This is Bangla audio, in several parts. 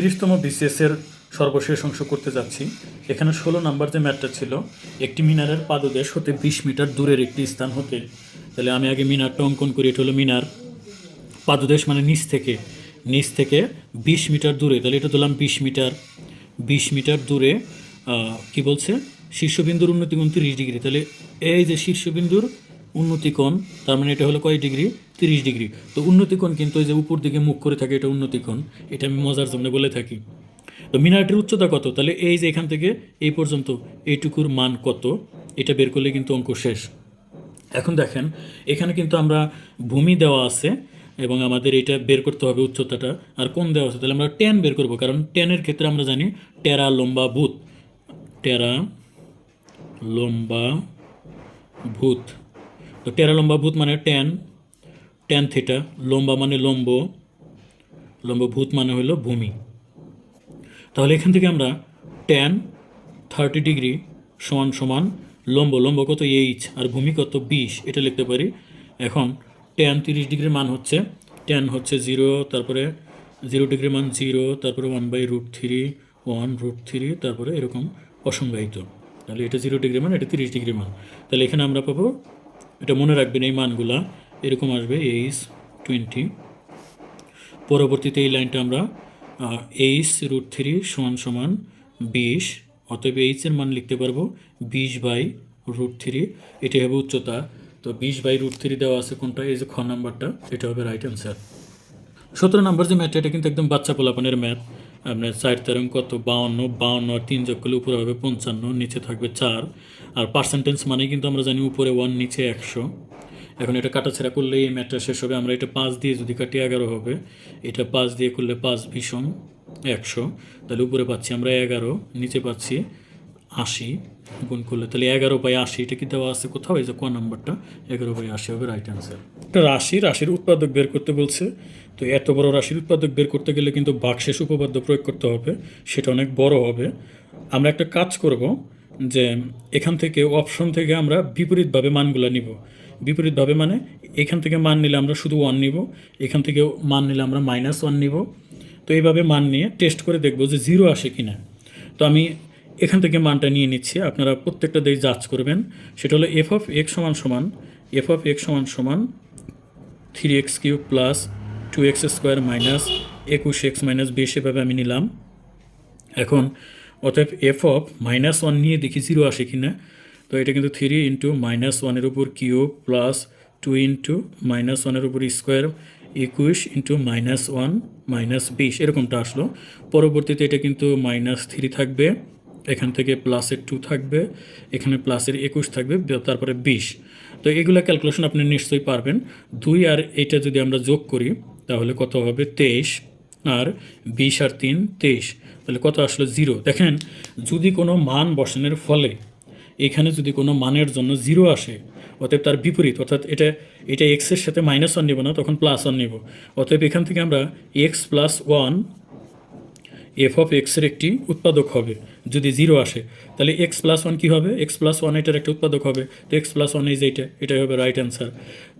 তিরিশতম বিসিএস এর সর্বশেষ অংশ করতে যাচ্ছি। এখানে ষোলো নাম্বার যে ম্যাটটা ছিল, একটি মিনারের পাদদেশ হতে বিশ মিটার দূরের একটি স্থান হতে। তাহলে আমি আগে মিনারটা অঙ্কন করি, এটা হলো মিনার পাদদেশ মানে নিচ থেকে। নিচ থেকে বিশ মিটার দূরে, তাহলে এটা ধরলাম বিশ মিটার। বিশ মিটার দূরে কি বলছে? শীর্ষবিন্দুর উন্নতিকোণ তিরিশ ডিগ্রি। তাহলে এই যে শীর্ষবিন্দুর উন্নতিকোণ তার মানে এটা হলো কয় ডিগ্রি? তিরিশ ডিগ্রি। তো উন্নতিকোণ কিন্তু এই যে উপর দিকে মুখ করে থাকে, এটা উন্নতিকোণ এটা আমি মজার জন্য বলে থাকি। তো মিনারটির উচ্চতা কত? তাহলে এই যে এখান থেকে এই পর্যন্ত এইটুকুর মান কত? এটা বের করলে কিন্তু অঙ্ক শেষ। এখন দেখেন, এখানে কিন্তু আমরা ভূমি দেওয়া আছে এবং আমাদের এটা বের করতে হবে উচ্চতাটা। আর কোন দেওয়া আছে, তাহলে আমরা টেন বের করব, কারণ টেনের ক্ষেত্রে আমরা জানি টেরা লম্বা ভূত। টেরা লম্বা ভূত। তো টেরা লম্বা ভূত মানে টেন টেন থিটা লম্বা মানে লম্ব লম্ব ভূত মানে হলো ভূমি। তাহলে এখান থেকে আমরা টেন থার্টি ডিগ্রি সমান সমান লম্ব লম্ব কত এইচ আর ভূমি কত বিশ, এটা লিখতে পারি। এখন টেন তিরিশ ডিগ্রির মান হচ্ছে টেন হচ্ছে জিরো তারপরে জিরো ডিগ্রি মান জিরো তারপরে one by root three one root three তারপরে এরকম অসংজ্ঞায়িত। তাহলে এটা জিরো ডিগ্রি মান, এটা তিরিশ ডিগ্রি মান। তাহলে এখানে আমরা পাবো এটা মনে রাখবেন এই মানগুলা, এরকম আসবে এইচ টোয়েন্টি পরবর্তীতে এই লাইনটা আমরা এইচ রুট থ্রি সমান সমান বিশ, অতএব এইচের মান লিখতে পারব বিশ বাই রুট থ্রি এটি হবে উচ্চতা। তো বিশ বাই রুট থ্রি দেওয়া আছে কোনটা? এই যে খ নাম্বারটা, এটা হবে রাইট অ্যান্সার সতেরো নাম্বার যে ম্যাথ এটা কিন্তু একদম বাচ্চা পোলাপানের ম্যাথ আপনার চার তেরং কত? বাউন্ন বাউন্ন, তিন যোগ করলে উপরে হবে পঞ্চান্ন, নিচে থাকবে চার। আর পার্সেন্টেজ মানে কিন্তু আমরা জানি উপরে ওয়ান নিচে একশো। এখন এটা কাটাছেড়া করলে এই ম্যাটটা শেষ হবে। আমরা এটা পাঁচ দিয়ে যদি কাটি এগারো হবে, এটা পাঁচ দিয়ে করলে পাঁচ ভীষণ একশো। তাহলে উপরে পাচ্ছি আমরা এগারো, নিচে পাচ্ছি আশি গুণ করলে তাহলে এগারো বাই আশি, এটা কি দেওয়া আছে কোথাও? এই যে ক নাম্বারটা? এগারো বাই আশি হবে রাইট অ্যান্সার একটা রাশি, রাশির উৎপাদক বের করতে বলছে। তো এত বড় রাশির উৎপাদক বের করতে গেলে কিন্তু বাক্সেস উপপাদ্য প্রয়োগ করতে হবে, সেটা অনেক বড় হবে। আমরা একটা কাজ করব যে এখান থেকে অপশন থেকে আমরা বিপরীতভাবে মানগুলো নিব। বিপরীতভাবে মানে এখান থেকে মান নিলে আমরা শুধু ওয়ান নিব, এখান থেকে মান নিলে আমরা মাইনাস ওয়ান নিব। তো এইভাবে মান নিয়ে টেস্ট করে দেখব যে জিরো আসে কি না তো আমি এখান থেকে মানটা নিয়ে নিচ্ছি। আপনারা প্রত্যেকটা দিয়ে যাচ করবেন। সেটা হলো এফ অফ এক্স সমান সমান এফ অফ এক্স সমান সমান three x cube plus two x square minus একুশ এক্স মাইনাস বিশ এভাবে আমি নিলাম। এখন অতএব এফ অফ মাইনাস ওয়ান নিয়ে দেখি জিরো আসে কি না তো এটা কিন্তু থ্রি ইন্টু মাইনাস ওয়ানের উপর cube plus two into minus ওয়ানের উপর স্কোয়ার একুশ ইন্টু মাইনাস ওয়ান মাইনাস বিশ, এরকমটা আসলো। পরবর্তীতে এটা কিন্তু মাইনাস থ্রি থাকবে। এখান থেকে প্লাসের টু থাকবে, এখানে প্লাসের একুশ থাকবে তারপরে বিশ। তো এগুলো ক্যালকুলেশন আপনি নিশ্চয়ই পারবেন। দুই আর এটা যদি আমরা যোগ করি, তাহলে কত হবে? তেইশ। আর বিশ আর তিন, তেইশ। তাহলে কত আসলো? জিরো দেখেন, যদি কোনো মান বসানোর ফলে এখানে যদি কোনো মানের জন্য জিরো আসে, অতএব তার বিপরীত, অর্থাৎ এটা এটা এক্সের সাথে মাইনাস ওয়ান নেব না, তখন প্লাস ওয়ান নেব। অতএব এখান থেকে আমরা x plus one f of এক্সের একটি উৎপাদক হবে, যদি জিরো আসে, তাহলে এক্স প্লাস ওয়ান কী হবে? এক্স প্লাস ওয়ান এটার একটা উৎপাদক হবে। তো এক্স প্লাস ওয়ান ইজ এইটা এটাই হবে রাইট অ্যান্সার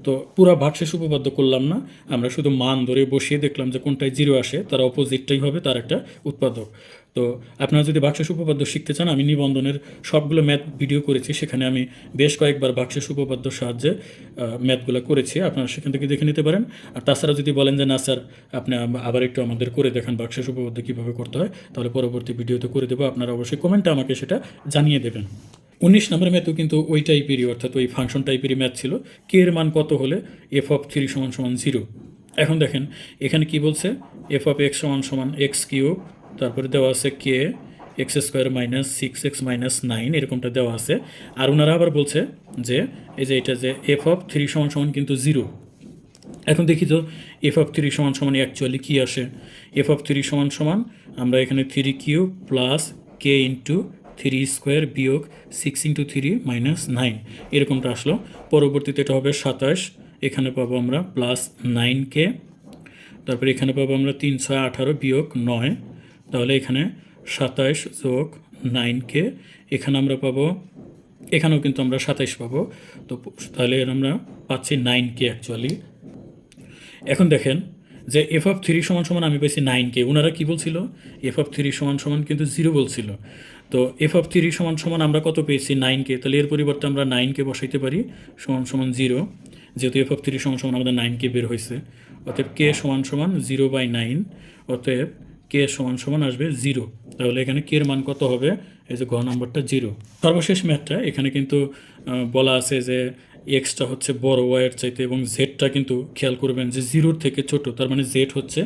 তো পুরো ভাগশেষ উপপাদ্য করলাম না, আমরা শুধু মান ধরে বসিয়ে দেখলাম যে কোনটায় জিরো আসে, তার অপোজিটটাই হবে তার একটা উৎপাদক। তো আপনারা যদি বাক্সেস উপপাদ্য শিখতে চান, আমি নিবন্ধনের সবগুলো ম্যাথ ভিডিও করেছি, সেখানে আমি বেশ কয়েকবার বাক্সেস উপপাদ্যর সাহায্যে ম্যাথগুলো করেছি, আপনারা সেখান থেকে দেখে নিতে পারেন। আর তাছাড়া যদি বলেন যে, না স্যার, আপনি আবার একটু আমাদের করে দেখান বাক্সেস উপপাদ্য কীভাবে করতে হয়, তাহলে পরবর্তী ভিডিওতে করে দেবো। আপনারা অবশ্যই কমেন্টে আমাকে সেটা জানিয়ে দেবেন। উনিশ নম্বর ম্যাথও কিন্তু ওই টাইপেরই, অর্থাৎ ওই ফাংশন টাইপেরই ম্যাথ ছিল। কে এর মান কত হলে এফ অফ থ্রি সমান সমান জিরো এখন দেখেন, এখানে কি বলছে? এফ অফ এক্স সমান সমান এক্স কিউব তারপরে দেওয়া আছে k x square minus six x minus nine এরকমটা দেওয়া আছে। আর ওনারা আবার বলছে যে, এই যে এটা যে এফ অফ থ্রি সমান সমান কিন্তু জিরো এখন দেখি তো এফ অফ থ্রি সমান সমান অ্যাকচুয়ালি কী আসে? এফ অফ থ্রি সমান সমান, আমরা এখানে three cube plus k into three square বিয়োগ six into three minus nine এরকমটা আসলো। পরবর্তীতে এটা হবে সাতাশ, এখানে পাবো আমরা প্লাস নাইন কে তারপরে এখানে পাবো আমরা তিন, ছয়, আঠারো বিয়োগ নয় তাহলে এখানে সাতাশ যোগ নাইন কে এখানে আমরা পাবো, এখানেও কিন্তু আমরা সাতাইশ পাবো। তো তাহলে আমরা পাচ্ছি নাইন কে অ্যাকচুয়ালি এখন দেখেন যে এফ অফ থ্রি সমান সমান আমি পেয়েছি নাইন কে। ওনারা কী বলছিল? এফ অফ থ্রি সমান সমান কিন্তু জিরো বলছিল। তো এফ অফ থ্রি সমান সমান আমরা কত পেয়েছি নাইন কে? তাহলে এর পরিবর্তে আমরা নাইন কে বসাইতে পারি, সমান সমান জিরো যেহেতু এফ অফ থ্রি সমান সমান আমাদের নাইন কে বের হয়েছে অতএব কে সমান সমান জিরো বাই নাইন অতএব কে সমান সমান আসবে? জিরো। তাহলে এখানে কে এর মান কত হবে? এই যে ঘ নম্বরটা জিরো। সর্বশেষ ম্যাথটা, এখানে কিন্তু বলা আছে যে এক্সটা হচ্ছে বড় ওয়াইয়ের চাইতে, এবং জেডটা কিন্তু খেয়াল করবেন যে জিরোর থেকে ছোট, তার মানে জেড হচ্ছে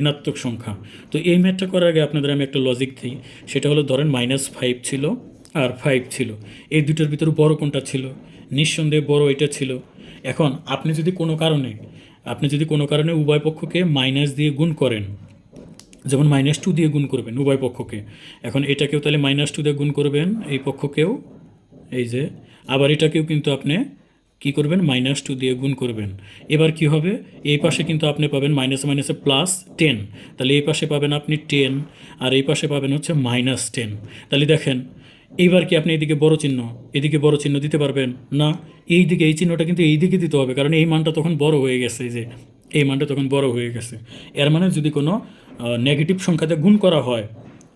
ঋণাত্মক সংখ্যা। তো এই ম্যাথটা করার আগে আপনাদের আমি একটা লজিক দিই। সেটা হলো, ধরেন মাইনাস ফাইভ ছিল, আর ফাইভ ছিল। এই দুটোর ভিতরে বড় কোনটা ছিল? নিঃসন্দেহে বড় এটা ছিল। এখন আপনি যদি কোনো কারণে, আপনি যদি কোনো কারণে উভয় পক্ষকে মাইনাস দিয়ে গুণ করেন যেমন মাইনাস টু দিয়ে গুণ করবেন উভয় পক্ষকে। এখন এটাকেও তাহলে মাইনাস টু দিয়ে গুণ করবেন, এই পক্ষকেও, এই যে, আবার এটাকেও কিন্তু আপনি কি করবেন মাইনাস টু দিয়ে গুণ করবেন। এবার কি হবে? এই পাশে কিন্তু আপনি পাবেন মাইনাস মাইনাসে প্লাস টেন তাহলে এই পাশে পাবেন আপনি টেন আর এই পাশে পাবেন হচ্ছে মাইনাস টেন তাহলে দেখেন, এইবার কি আপনি এদিকে বড় চিহ্ন, এদিকে বড় চিহ্ন দিতে পারবেন? না, এই দিকে, এই চিহ্নটা কিন্তু এই দিকে দিতে হবে, কারণ এই মানটা তখন বড় হয়ে গেছে যে, এই মানটা তখন বড় হয়ে গেছে। এর মানে যদি কোনো নেগেটিভ সংখ্যাতে গুণ করা হয়।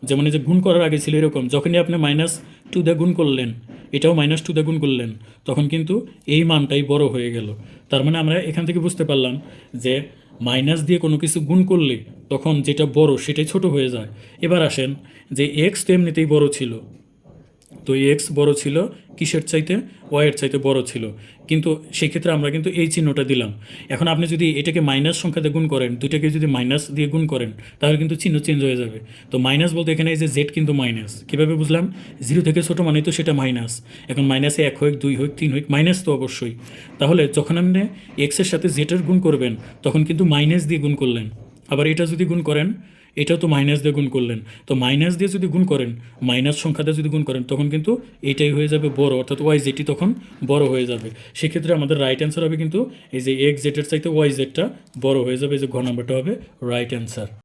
যেমন এই যে গুণ করার আগে ছিল এরকম, যখনই আপনি মাইনাস টু দিয়ে গুণ করলেন, এটাও মাইনাস টু দিয়ে গুণ করলেন, তখন কিন্তু এই মানটাই বড় হয়ে গেল। তার মানে আমরা এখান থেকে বুঝতে পারলাম যে মাইনাস দিয়ে কোনো কিছু গুণ করলে তখন যেটা বড় সেটাই ছোট হয়ে যায়। এবার আসেন যে এক্স তো এমনিতেই বড় ছিল। তো এক্স বড় ছিল কিসের চাইতে? ওয়াইয়ের চাইতে বড় ছিল। কিন্তু সেই ক্ষেত্রে আমরা কিন্তু এই চিহ্নটা দিলাম। এখন আপনি যদি এটাকে মাইনাস সংখ্যাতে গুণ করেন, দুইটাকে যদি মাইনাস দিয়ে গুণ করেন, তাহলে কিন্তু চিহ্ন চেঞ্জ হয়ে যাবে। তো মাইনাস বলতে এখানে এই যে জেড কিন্তু মাইনাস কীভাবে বুঝলাম? জিরো থেকে ছোটো মানে তো সেটা মাইনাস এখন মাইনাসে এক হোক, দুই হোক, তিন হোক মাইনাস তো অবশ্যই। তাহলে যখন আপনি এক্সের সাথে জেটের গুণ করবেন, তখন কিন্তু মাইনাস দিয়ে গুণ করলেন। আবার এটা যদি গুণ করেন এটাও তো মাইনাস দিয়ে গুণ করলেন। তো মাইনাস দিয়ে যদি গুণ করেন মাইনাস সংখ্যা দিয়ে যদি গুণ করেন, তখন কিন্তু এটাই হয়ে যাবে বড়, অর্থাৎ ওয়াই জেটি তখন বড় হয়ে যাবে। সেক্ষেত্রে আমাদের রাইট অ্যান্সার হবে কিন্তু এই যে এক্স জেটের চাইতে ওয়াই জেডটা বড় হয়ে যাবে, এই যে ঘ নাম্বারটা হবে রাইট অ্যান্সার